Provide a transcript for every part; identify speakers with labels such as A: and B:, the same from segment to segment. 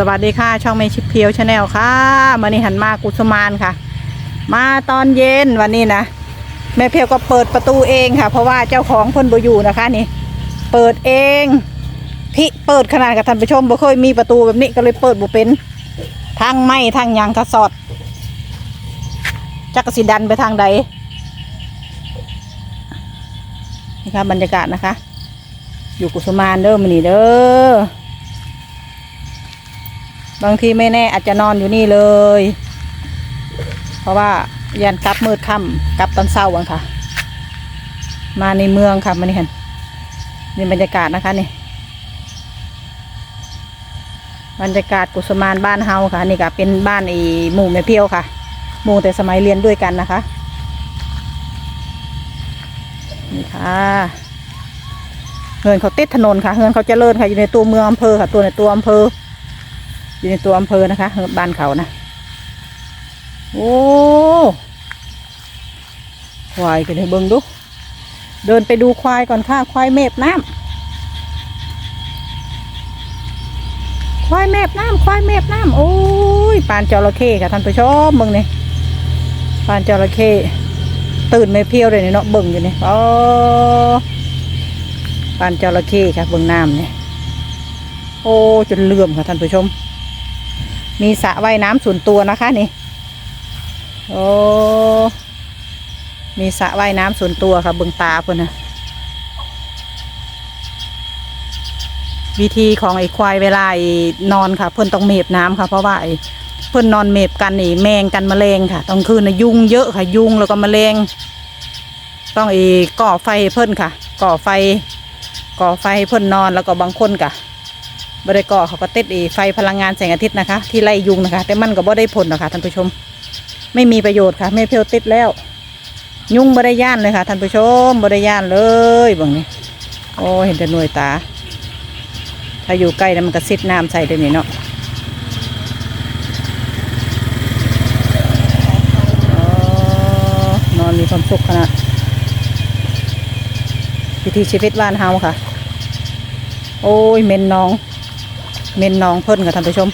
A: สวัสดีค่ะช่องเมชิเพียวชาแนลค่ะวันนี้หันมากุสมานค่ะ มาตอนเย็นวันนี้นะแม่เพียวก็เปิดประตูเองค่ะ เพราะว่าเจ้าของเพิ่นบ่อยู่นะคะนี่ เปิดเองพี่เปิดขนาดกับท่านผู้ชมบ่เคยมีประตูแบบนี้ก็เลยเปิดบ่เป็นทางไม้ทางยางทดสอดจักรสิดันไปทางใดนี่ค่ะบรรยากาศนะคะ อยู่กุสมานเด้อมันนี่เด้อ บางทีไม่แน่อาจจะนอนอยู่นี่เลย เพราะว่ายันกลับมืดค่ำกลับตอนเช้าวังค่ะ มาในเมืองค่ะมานี่เห็นนี่บรรยากาศนะคะนี่บรรยากาศกุสมานบ้านเฮาค่ะ นี่ก็เป็นบ้านอีหมู่แม่เพียวค่ะ หมู่แต่สมัยเรียนด้วยกันนะคะนี่ค่ะเฮือนเขาติดถนนค่ะเฮือนเขาเจริญค่ะอยู่ในตัวเมืองอำเภอค่ะ ตัวในตัวอำเภอ อยู่ในตัวอำเภอนะคะบ้านเขานะโอ้ควายกันเลยเบิ้งดู เดินไปดูควายก่อนค่ะควายเมบน้ำควายเมบน้ำควายเมบน้ำโอ้ยปานจระเข้ค่ะท่านผู้ชมเบิ้งนี่ปานจระเข้ตื่นไม่เพียวเลยเนาะเบิ้งอยู่นี่อ๋อปานจระเข้ค่ะเบิ้งน้ำเนี่ยโอ้จนเลื่อมค่ะท่านผู้ชม มีสระว่ายน้ำส่วนตัวนะคะนี่ โอ้ มีสระว่ายน้ำส่วนตัวค่ะเบึงตาเพื่อนนะวิธีของไอ้ควายเวลาอนอนค่ะ เพื่อนต้องเมบน้ำค่ะ เพราะว่าไอ้เพื่อนนอนเมบกันไอ้แมงกันแมลงค่ะตอนคืนน่ะยุงเยอะค่ะ ยุงแล้วก็แมลงต้องไอ้ก่อไฟเพื่อนค่ะ ก่อไฟ ก่อไฟเพื่อนนอนแล้วก็บางคนกะ บริกรเขาก็ติดอีไฟพลังงานแสงอาทิตย์นะคะ ที่ไล่ยุงนะคะ แต่มันก็บ่ได้ผลหรอกค่ะท่านผู้ชม ไม่มีประโยชน์ค่ะไม่เพลติดแล้ว ยุงบ่ได้ย่านเลยค่ะท่านผู้ชมบ่ได้ย่านเลยบางนี้โอ้เห็นแต่หน่วยตา ถ้าอยู่ใกล้แล้วมันก็ซิดน้ำใส่เดี๋ยวนี้เนาะนอนมีความสุขขนาดวิถีชีวิตบ้านเฮาค่ะ โอ้ยเมนน้อง เมนน้องเพิ่นค่ะท่านผู้ชม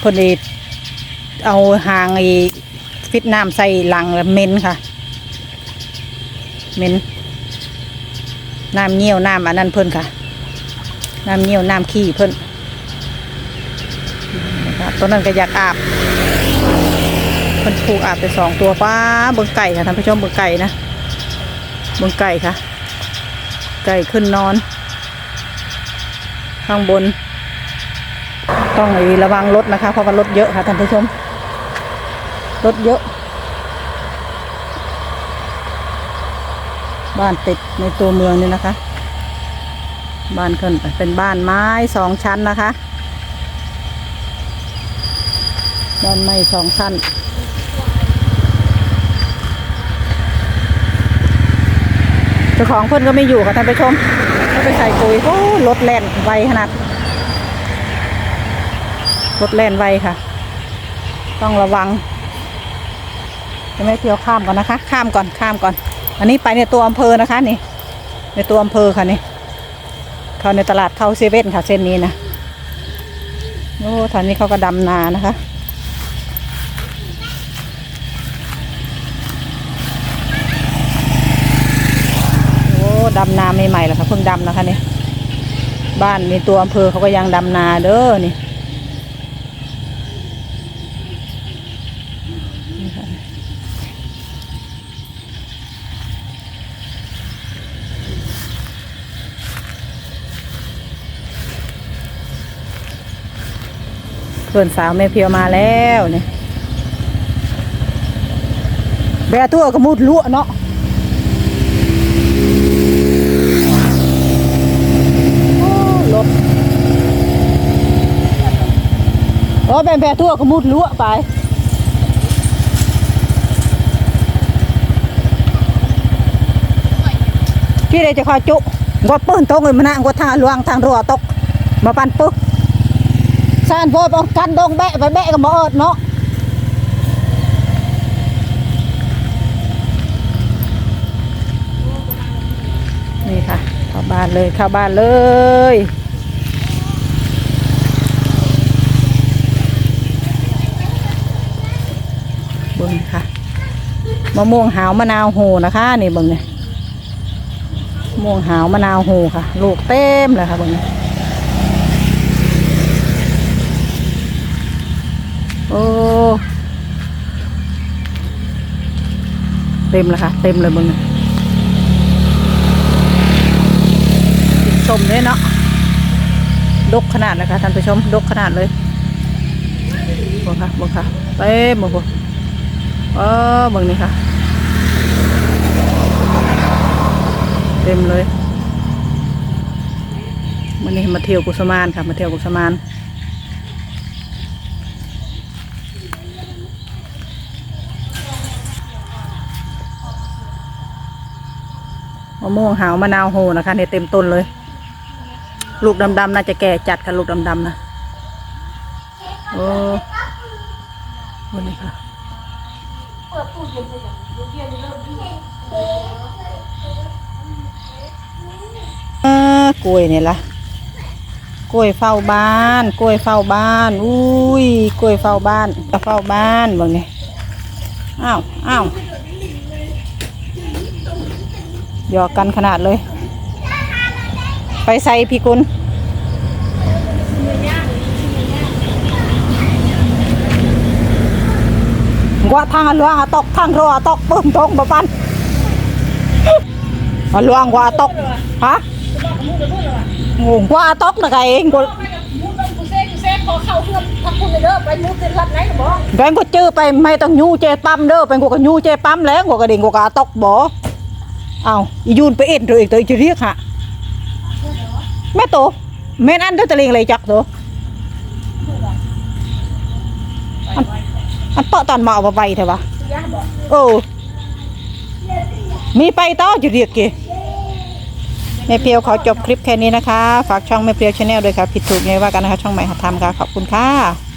A: เพิ่นอีเอาหางไอ้ฟิตน้ำใส่หลังแล้วเมนค่ะ เมนน้ำเงี้ยวน้ำอันนั้นเพิ่นค่ะ น้ำเงี้ยวน้ำขี้เพิ่นตัวนั้นก็อยากอาบเพิ่นผูกอาบไปสองตัวป้าเบิ่งไก่ค่ะท่านผู้ชมเบิ่งไก่นะเบิ่งไก่ค่ะ ไก่ขึ้นนอน ข้างบน ต้องระวังรถนะคะ เพราะว่ารถเยอะค่ะท่านผู้ชม รถเยอะ บ้านติดในตัวเมืองนี่นะคะ บ้านขึ้นเป็นบ้านไม้สองชั้นนะคะ บ้านไม้สองชั้นเจ้าของเพื่อนก็ไม่อยู่ค่ะท่านผู้ชมก็ไปใส่ปุ๋ยโอ้รถแล่นไวขนาด รถแล่นไวค่ะ ต้องระวังจะไม่เที่ยวข้ามก่อนนะคะ ข้ามก่อนข้ามก่อน อันนี้ไปในตัวอำเภอนะคะนี่ ในตัวอำเภอค่ะนี่เข้าในตลาดเข้าเซเว่นค่ะเส้นนี้นะโอ้ทางนี้เขาก็ดำนานะคะโอ้ดำนาใหม่ๆแล้วค่ะเพิ่งดำนะคะนี่บ้านในตัวอำเภอเขาก็ยังดำนาเด้อนี่ พื่อนสาวแม่เพียวมาแล้วเนี่ยแบตัวก็มุดลวเนาะโอ้รถโอ้แบนแบตัวก็มุดลวไปพี่เลยจะคอยจุกดปืนตกเลยมันนะกดทางลวงทางรัวตก มาปันปึ๊ก สานโพดเอากันดงแบะไปแบะกับหมอเอิดเนาะนี่ค่ะเข้าบ้านเลยเข้าบ้านเลยเบิ้งค่ะมะม่วงหาวมะนาวโหนะคะนี่เบิ้งเนี่ยม่วงหาวมะนาวโหค่ะ ลูกเต็มเลยค่ะบึงเนี่ย เต็มเลยค่ะ เต็มเลยเบิ่งเนี่ยกินส้มด้วยเนาะดกขนาดเลยค่ะท่านผู้ชมดกขนาดเลยบิ่งค่ะบิ่งค่ะเต็มหมดเออเบิ่งนี่ค่ะ เต็มเลยวันนี้มาเที่ยวกุสมานค่ะ มาเที่ยวกุสมานะม่วงหาวมะนาวโหนะคะเนี่ยเต็มต้นเลย ลูกดำๆน่าจะแก่จัดค่ะลูกดำๆนะโอ้วันนี้ค่ะเออกล้วยเนี่ยละกล้วยเฝ้าบ้าน กล้วยเฝ้าบ้าน อุ้ย กล้วยเฝ้าบ้านก็เฝ้าบ้านบิ่งนี่อ้าวอ้าว หยอกกันขนาดเลย ไปใส่พี่กุลว่าทางอันลวงอะตกทางรัวอะตกเบิ่มตกบ่ปันอลวงว่าตกฮะงงว่าตกนะไงเองก็
B: มุดลงกูเซ่กูเซ่พองกูเด้อไปมุดเป็นก็
A: จื้อไปไม่ต้องยูเจปั๊มเด้อเป็นกูก็ยูเจปั๊มแล้วกูก็เด้งกูก็ตกบ่ เอายูนไปเอ็นตัวเองตัวจะเรียกฮะแม่โตแม่นอันเด้อตะเลงเลยจักโตอันอันเตาะตอนมาเอาไปเถอะวะ
B: ยาบอก
A: เออมีไปต่อจะเรียกเกแม่เพียวขอจบคลิปแค่นี้นะคะ ฝากช่องแม่เพียวชาแนลด้วยค่ะ ผิดถูกไงว่ากันนะคะ ช่องใหม่หัดทำค่ะ ขอบคุณค่ะ